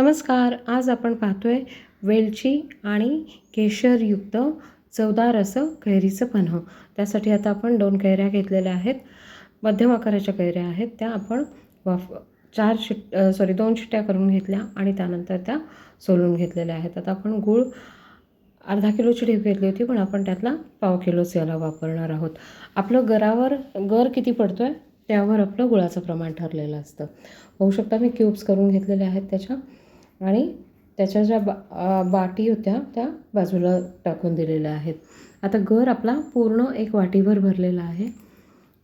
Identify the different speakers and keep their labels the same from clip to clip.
Speaker 1: नमस्कार आज आपण पाहतोय वेलची आणि केशरयुक्त चवदार असं कैरीचं पन्ह. त्यासाठी आता आपण दोन कैऱ्या घेतलेल्या आहेत. मध्यम आकाराच्या कैऱ्या आहेत. त्या आपण वाफ चार शिट सॉरी दोन शिट्ट्या करून घेतल्या आणि त्यानंतर त्या सोलून घेतलेल्या आहेत. आता आपण गूळ अर्धा किलोची ढेप घेतली होती पण आपण त्यातला पाव किलोच याला वापरणार आहोत. आपलं गरावर गर किती पडतो आहे त्यावर आपलं गुळाचं प्रमाण ठरलेलं असतं. होऊ शकता मी क्यूब्स करून घेतलेल्या आहेत त्याच्या. आणि त्याच्या ज्या बा बाटी होत्या त्या बाजूला टाकून दिलेल्या आहेत. आता गर आपला पूर्ण एक वाटीभर भरलेला आहे.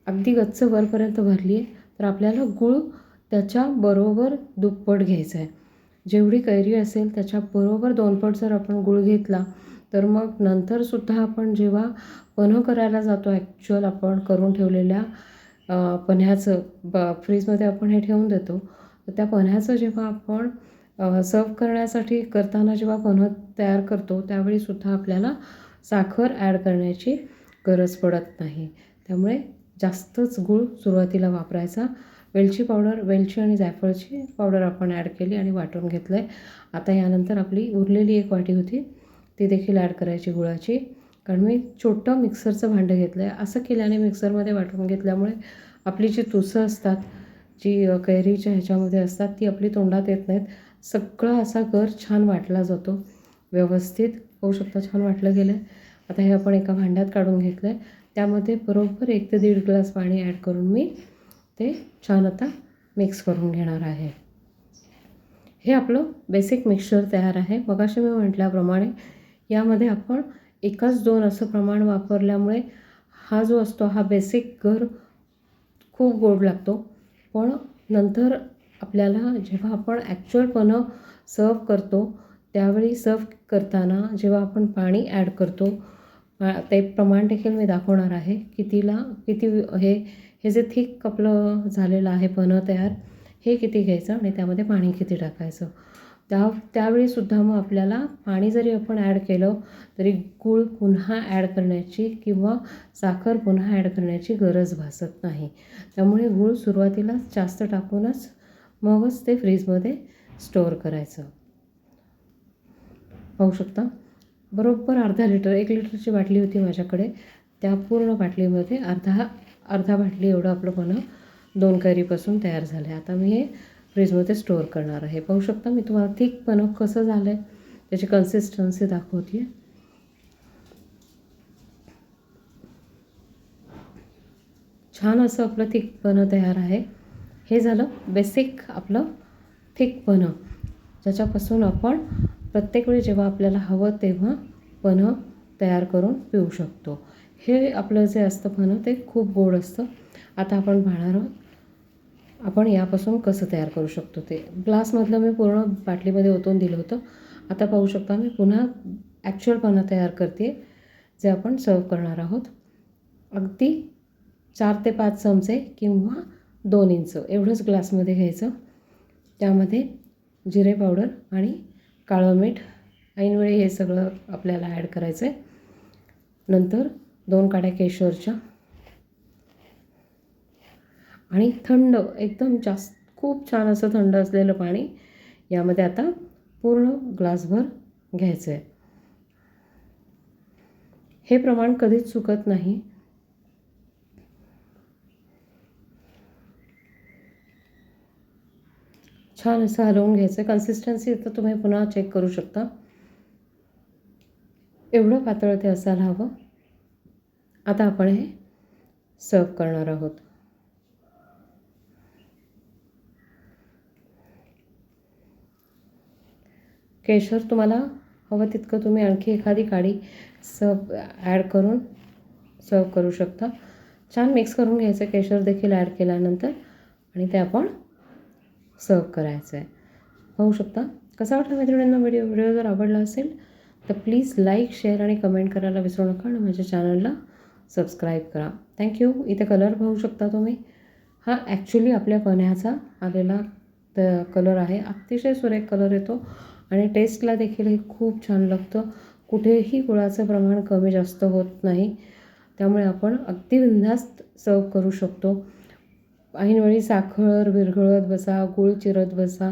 Speaker 1: अगदी गच्च वरपर्यंत भरली आहे तर आपल्याला गूळ त्याच्या बरोबर दुप्पट घ्यायचं आहे. जेवढी कैरी असेल त्याच्या बरोबर जर आपण गूळ घेतला तर मग नंतरसुद्धा आपण जेव्हा पन्ह करायला जातो ॲक्च्युअल आपण करून ठेवलेल्या पन्ह्याचं ब फ्रीजमध्ये आपण हे ठेवून देतो तर त्या पन्ह्याचं जेव्हा आपण सर्व करण्यासाठी करताना जेव्हा पन्ह तयार करतो त्यावेळीसुद्धा आपल्याला साखर ॲड करण्याची गरज पडत नाही. त्यामुळे जास्तच गूळ सुरुवातीला वापरायचा. वेलची पावडर वेलची आणि जायफळची पावडर आपण ॲड केली आणि वाटून घेतलं आहे आता यानंतर आपली उरलेली एक वाटी होती ती देखील ॲड करायची गुळाची. कारण मी छोटं मिक्सरचं भांडं घेतलं आहे असं केल्याने मिक्सरमध्ये वाटून घेतल्यामुळे आपली जी तुसं असतात जी कैरीच्या ह्याच्यामध्ये असतात ती आपली तोंडात येत नाहीत. सगळा असा गर छान वाटला जातो. व्यवस्थित होऊ शकतं छान वाटलं गेलं. आहे आता हे आपण एका भांड्यात काढून घेतलं आहे त्यामध्ये बरोबर एक ते दीड ग्लास पाणी ॲड करून मी ते छान आता मिक्स करून घेणार आहे. हे आपलं बेसिक मिक्सचर तयार आहे. मगाशी मी म्हटल्याप्रमाणे यामध्ये आपण एकाच दोन असं प्रमाण वापरल्यामुळे हा जो असतो हा बेसिक गर खूप गोड लागतो. पण नंतर आपल्याला जेव्हा आपण ॲक्च्युअल सर्व करतो त्यावेळी सर्व करताना जेव्हा आपण पाणी ॲड करतो ते प्रमाण देखील मी दाखवणार आहे. कितीला किती हे हे जे थिक आपलं झालेलं आहे पणं तयार हे किती घ्यायचं आणि त्यामध्ये पाणी किती टाकायचं. त्या त्यावेळीसुद्धा मग आपल्याला पाणी जरी आपण ॲड केलं तरी गूळ पुन्हा ॲड करण्याची किंवा साखर पुन्हा ॲड करण्याची गरज भासत नाही. त्यामुळे गूळ सुरुवातीला जास्त टाकूनच मगच ते फ्रीजमध्ये स्टोअर करायचं. पाहू शकता? बरोबर अर्धा लिटर एक लिटरची बाटली होती माझ्याकडे. त्या पूर्ण बाटलीमध्ये अर्धा अर्धा बाटली एवढं आपलं पन्ह दोन कैरीपासून तयार झालं आहे आता मी हे फ्रीजमध्ये स्टोअर करणार आहे. पाहू शकता मी तुम्हाला थिक पन्ह कसं झालं आहे त्याची कन्सिस्टन्सी दाखवते छान असं आपलं थिकपणं तयार आहे. हे झालं बेसिक आपलं थिकपणं ज्याच्यापासून आपण प्रत्येक वेळी जेव्हा आपल्याला हवं तेव्हा पन्ह तयार करून पिऊ शकतो. हे आपलं जे असतं पन्ह ते खूप गोड असतं. आता आपण पाहणार आहोत आपण यापासून कसं तयार करू शकतो ते. ग्लासमधलं मी पूर्ण बाटलीमध्ये ओतून दिलं होतं. आता पाहू शकता मी पुन्हा ॲक्च्युअल पन्ह तयार करते जे आपण सर्व करणार आहोत. अगदी चार ते पाच चमचे किंवा दोन इंच. एवढंच ग्लासमध्ये घ्यायचं. त्यामध्ये जिरे पावडर आणि काळं मीठ. ऐनवेळी हे सगळं आपल्याला ॲड करायचं आहे नंतर दोन काड्या केशरच्या. आणि थंड एकदम जास्त खूप छान असं थंड असलेलं पाणी यामध्ये आता पूर्ण ग्लासभर घ्यायचं आहे हे प्रमाण कधीच चुकत नाही. छान असं हलवून घ्यायचं. आहे कन्सिस्टन्सी तर तुम्ही पुन्हा चेक करू शकता. एवढं पातळ ते असायला हवं. आता आपण हे सर्व करणार आहोत. केशर तुम्हाला हवं तितकं तुम्ही आणखी एखादी काडी सर्व ॲड करून सर्व करू शकता. छान मिक्स करून घ्यायचं. केशर देखील ॲड केल्यानंतर आणि ते आपण सर्व करायचं आहे पाहू शकता. कसा वाटला मैत्रिणींना व्हिडिओ व्हिडिओ जर आवडला असेल तर प्लीज लाईक शेअर आणि कमेंट करायला विसरू नका आणि माझ्या चॅनलला सबस्क्राईब करा. थँक्यू इथे कलर पाहू शकता तुम्ही. हा ॲक्च्युली आपल्या पण्याचा आलेला त कलर आहे. अतिशय सुरेख कलर येतो आणि टेस्टला देखील हे खूप छान लागतं. कुठेही गुळाचं प्रमाण कमी जास्त होत नाही. त्यामुळे आपण अगदी बिंधास्त सर्व करू शकतो. ऐनवेळी साखर विरघळत बसा गूळ चिरत बसा.